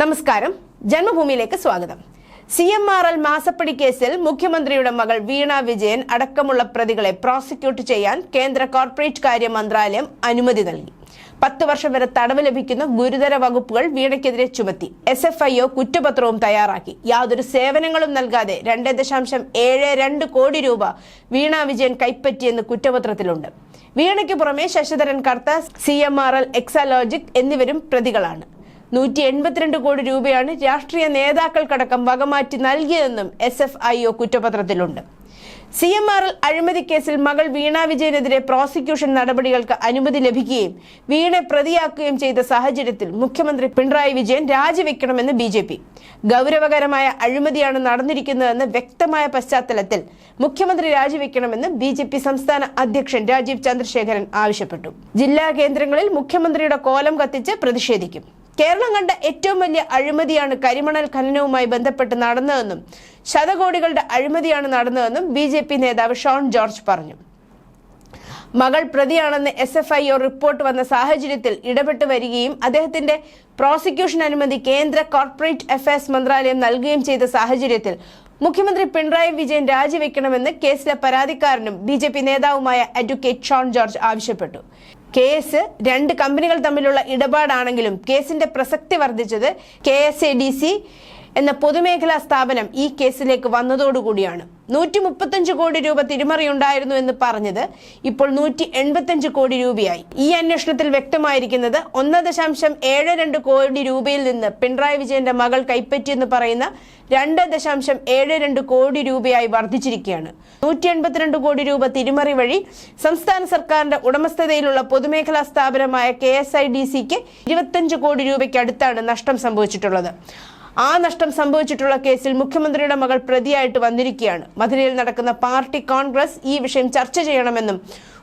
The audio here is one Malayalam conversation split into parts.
നമസ്കാരം. ജന്മഭൂമിയിലേക്ക് സ്വാഗതം. സി എം ആർ എൽ മാസപ്പടി കേസിൽ മുഖ്യമന്ത്രിയുടെ മകൾ വീണ വിജയൻ അടക്കമുള്ള പ്രതികളെ പ്രോസിക്യൂട്ട് ചെയ്യാൻ കേന്ദ്ര കോർപ്പറേറ്റ് കാര്യ മന്ത്രാലയം അനുമതി നൽകി. പത്ത് വർഷം വരെ തടവ് ലഭിക്കുന്ന ഗുരുതര വകുപ്പുകൾ വീണയ്ക്കെതിരെ ചുമത്തി. എസ് എഫ് ഐ ഒ കുറ്റപത്രവും തയ്യാറാക്കി. യാതൊരു സേവനങ്ങളും നൽകാതെ രണ്ട് ദശാംശം ഏഴ് രണ്ട് കോടി രൂപ വീണ വിജയൻ കൈപ്പറ്റിയെന്ന് കുറ്റപത്രത്തിലുണ്ട്. വീണയ്ക്ക് പുറമെ Sasidharan Kartha C M R L Exalogic എന്നിവരും പ്രതികളാണ്. നൂറ്റി എൺപത്തിരണ്ട് കോടി രൂപയാണ് രാഷ്ട്രീയ നേതാക്കൾക്കടക്കം വകമാറ്റി നൽകിയതെന്നും എസ് എഫ് ഐ ഒ കുറ്റപത്രത്തിലുണ്ട്. സി എം ആർ എൽ അഴിമതി കേസിൽ മകൾ വീണ വിജയനെതിരെ പ്രോസിക്യൂഷൻ നടപടികൾക്ക് അനുമതി ലഭിക്കുകയും വീണെ പ്രതിയാക്കുകയും ചെയ്ത സാഹചര്യത്തിൽ മുഖ്യമന്ത്രി പിണറായി വിജയൻ രാജിവെക്കണമെന്ന് ബി ജെ പി. ഗൗരവകരമായ അഴിമതിയാണ് നടന്നിരിക്കുന്നതെന്ന് വ്യക്തമായ പശ്ചാത്തലത്തിൽ മുഖ്യമന്ത്രി രാജിവെക്കണമെന്ന് ബി ജെ പി സംസ്ഥാന അധ്യക്ഷൻ രാജീവ് ചന്ദ്രശേഖരൻ ആവശ്യപ്പെട്ടു. ജില്ലാ കേന്ദ്രങ്ങളിൽ മുഖ്യമന്ത്രിയുടെ കോലം കത്തിച്ച് പ്രതിഷേധിക്കും. കേരളം കണ്ട ഏറ്റവും വലിയ അഴിമതിയാണ് കരിമണൽ ഖനനവുമായി ബന്ധപ്പെട്ട് നടന്നതെന്നും ശതകോടികളുടെ അഴിമതിയാണ് നടന്നതെന്നും ബി ജെ പി നേതാവ് ഷോൺ ജോർജ് പറഞ്ഞു. മകൾ പ്രതിയാണെന്ന് S F I O report വന്ന സാഹചര്യത്തിൽ ഇടപെട്ട് വരികയും അദ്ദേഹത്തിന്റെ പ്രോസിക്യൂഷൻ അനുമതി കേന്ദ്ര കോർപ്പറേറ്റ് അഫയേഴ്സ് മന്ത്രാലയം നൽകുകയും ചെയ്ത സാഹചര്യത്തിൽ മുഖ്യമന്ത്രി പിണറായി വിജയൻ രാജിവെക്കണമെന്ന് കേസിലെ പരാതിക്കാരനും ബി നേതാവുമായ അഡ്വക്കേറ്റ് ഷോൺ ജോർജ് ആവശ്യപ്പെട്ടു. കേസ് രണ്ട് കമ്പനികൾ തമ്മിലുള്ള ഇടപാടാണെങ്കിലും കേസിന്റെ പ്രസക്തി വർദ്ധിച്ചത് കെ എന്ന പൊതുമേഖലാ സ്ഥാപനം ഈ കേസിലേക്ക് വന്നതോടുകൂടിയാണ്. നൂറ്റി മുപ്പത്തഞ്ച് കോടി രൂപ തിരിമറിയുണ്ടായിരുന്നു എന്ന് പറഞ്ഞത് ഇപ്പോൾ നൂറ്റി എൺപത്തഞ്ച് കോടി രൂപയായി. ഈ അന്വേഷണത്തിൽ വ്യക്തമായിരിക്കുന്നത് ഒന്ന് ദശാംശം ഏഴ് രണ്ട് കോടി രൂപയിൽ നിന്ന് പിണറായി വിജയന്റെ മകൾ കൈപ്പറ്റിയെന്ന് പറയുന്ന രണ്ട് ദശാംശം ഏഴ് രണ്ട് കോടി രൂപയായി വർദ്ധിച്ചിരിക്കുകയാണ്. നൂറ്റി എൺപത്തിരണ്ട് കോടി രൂപ തിരിമറി വഴി സംസ്ഥാന സർക്കാരിന്റെ ഉടമസ്ഥതയിലുള്ള പൊതുമേഖലാ സ്ഥാപനമായ കെ എസ് ഐ ഡി സിക്ക് ഇരുപത്തഞ്ച് കോടി രൂപയ്ക്ക് അടുത്താണ് നഷ്ടം സംഭവിച്ചിട്ടുള്ളത്. ആ നഷ്ടം സംഭവിച്ചിട്ടുള്ള കേസിൽ മുഖ്യമന്ത്രിയുടെ മകൾ പ്രതിയായിട്ട് വന്നിരിക്കുകയാണ്. മധുരയിൽ നടക്കുന്ന പാർട്ടി കോൺഗ്രസ് ഈ വിഷയം ചർച്ച ചെയ്യണമെന്നും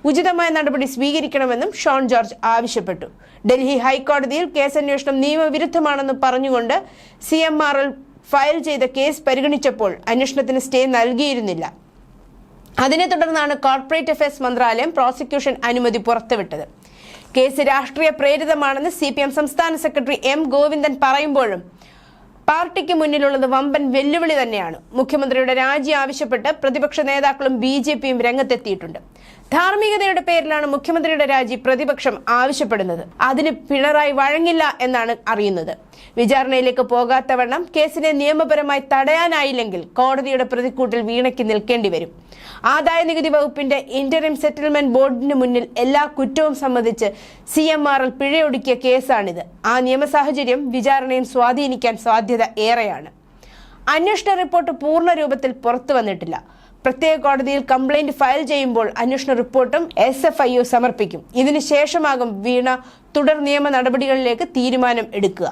ഉചിതമായ നടപടി സ്വീകരിക്കണമെന്നും ഷോൺ ജോർജ് ആവശ്യപ്പെട്ടു. ഡൽഹി ഹൈക്കോടതിയിൽ കേസന്വേഷണം നിയമവിരുദ്ധമാണെന്ന് പറഞ്ഞുകൊണ്ട് സി ഫയൽ ചെയ്ത കേസ് പരിഗണിച്ചപ്പോൾ അന്വേഷണത്തിന് സ്റ്റേ നൽകിയിരുന്നില്ല. അതിനെ തുടർന്നാണ് കോർപ്പറേറ്റ് അഫയേഴ്സ് മന്ത്രാലയം പ്രോസിക്യൂഷൻ അനുമതി പുറത്തുവിട്ടത്. കേസ് രാഷ്ട്രീയ പ്രേരിതമാണെന്ന് സി സംസ്ഥാന സെക്രട്ടറി എം ഗോവിന്ദൻ പറയുമ്പോഴും പാർട്ടിക്ക് മുന്നിലുള്ളത് വമ്പൻ വെല്ലുവിളി തന്നെയാണ്. മുഖ്യമന്ത്രിയുടെ രാജി ആവശ്യപ്പെട്ട് പ്രതിപക്ഷ നേതാക്കളും ബി രംഗത്തെത്തിയിട്ടുണ്ട്. ധാർമ്മികതയുടെ പേരിലാണ് മുഖ്യമന്ത്രിയുടെ രാജി പ്രതിപക്ഷം ആവശ്യപ്പെടുന്നത്. അതിന് പിണറായി വഴങ്ങില്ല എന്നാണ് അറിയുന്നത്. വിചാരണയിലേക്ക് പോകാത്തവണ്ണം കേസിനെ നിയമപരമായി തടയാനായില്ലെങ്കിൽ കോടതിയുടെ പ്രതിക്കൂട്ടിൽ വീണയ്ക്ക് നിൽക്കേണ്ടി വരും. ആദായ നികുതി വകുപ്പിന്റെ ഇന്ററിം സെറ്റിൽമെന്റ് ബോർഡിന് മുന്നിൽ എല്ലാ കുറ്റവും സംബന്ധിച്ച് സി എം ആർ എൽ പിഴയൊടുക്കിയ കേസാണിത്. ആ നിയമസാഹചര്യം വിചാരണയും സ്വാധീനിക്കാൻ സാധ്യത ഏറെയാണ്. അന്വേഷണ റിപ്പോർട്ട് പൂർണ രൂപത്തിൽ പുറത്തു വന്നിട്ടില്ല. പ്രത്യേക കോടതിയിൽ കംപ്ലൈന്റ് ഫയൽ ചെയ്യുമ്പോൾ അന്വേഷണ റിപ്പോർട്ടും എസ് എഫ് ഐ ഒ സമർപ്പിക്കും. ഇതിനുശേഷമാകും വീണ തുടർ നിയമ നടപടികളിലേക്ക് തീരുമാനം എടുക്കുക.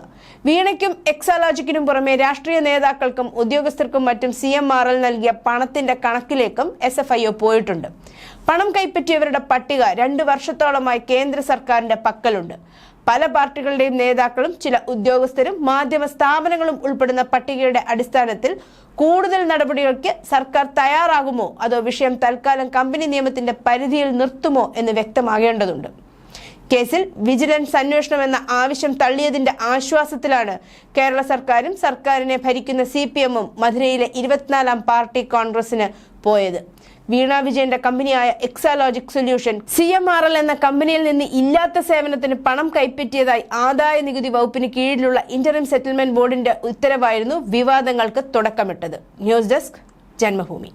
വീണയ്ക്കും എക്സാലോജിക്കിനും പുറമെ രാഷ്ട്രീയ നേതാക്കൾക്കും ഉദ്യോഗസ്ഥർക്കും മറ്റും സി എം ആർ എൽ നൽകിയ പണത്തിന്റെ കണക്കിലേക്കും എസ് എഫ് ഐ ഒ പോയിട്ടുണ്ട്. പണം കൈപ്പറ്റിയവരുടെ പട്ടിക രണ്ടു വർഷത്തോളമായി കേന്ദ്ര സർക്കാരിന്റെ പക്കലുണ്ട്. പല പാർട്ടികളുടെയും നേതാക്കളും ചില ഉദ്യോഗസ്ഥരും മാധ്യമ സ്ഥാപനങ്ങളും ഉൾപ്പെടുന്ന പട്ടികയുടെ അടിസ്ഥാനത്തിൽ കൂടുതൽ നടപടികൾക്ക് സർക്കാർ തയ്യാറാകുമോ? അതോ വിഷയം തൽക്കാലം കമ്പനി നിയമത്തിന്റെ പരിധിയിൽ നിർത്തുമോ എന്ന് വ്യക്തമാകേണ്ടതുണ്ട്. കേസിൽ വിജിലൻസ് അന്വേഷണം എന്ന ആവശ്യം തള്ളിയതിന്റെ ആശ്വാസത്തിലാണ് കേരള സർക്കാരും സർക്കാരിനെ ഭരിക്കുന്ന സി പി എമ്മും മധുരയിലെ ഇരുപത്തിനാലാം പാർട്ടി കോൺഗ്രസിന് പോയത്. വീണ വിജയന്റെ കമ്പനിയായ Exalogic solution C M R L എന്ന കമ്പനിയിൽ നിന്ന് ഇല്ലാത്ത സേവനത്തിന് പണം കൈപ്പറ്റിയതായി ആദായ നികുതി വകുപ്പിന് കീഴിലുള്ള ഇന്ററിം സെറ്റിൽമെന്റ് ബോർഡിന്റെ ഉത്തരവായിരുന്നു വിവാദങ്ങൾക്ക് തുടക്കമിട്ടത്. News desk Janmabhumi.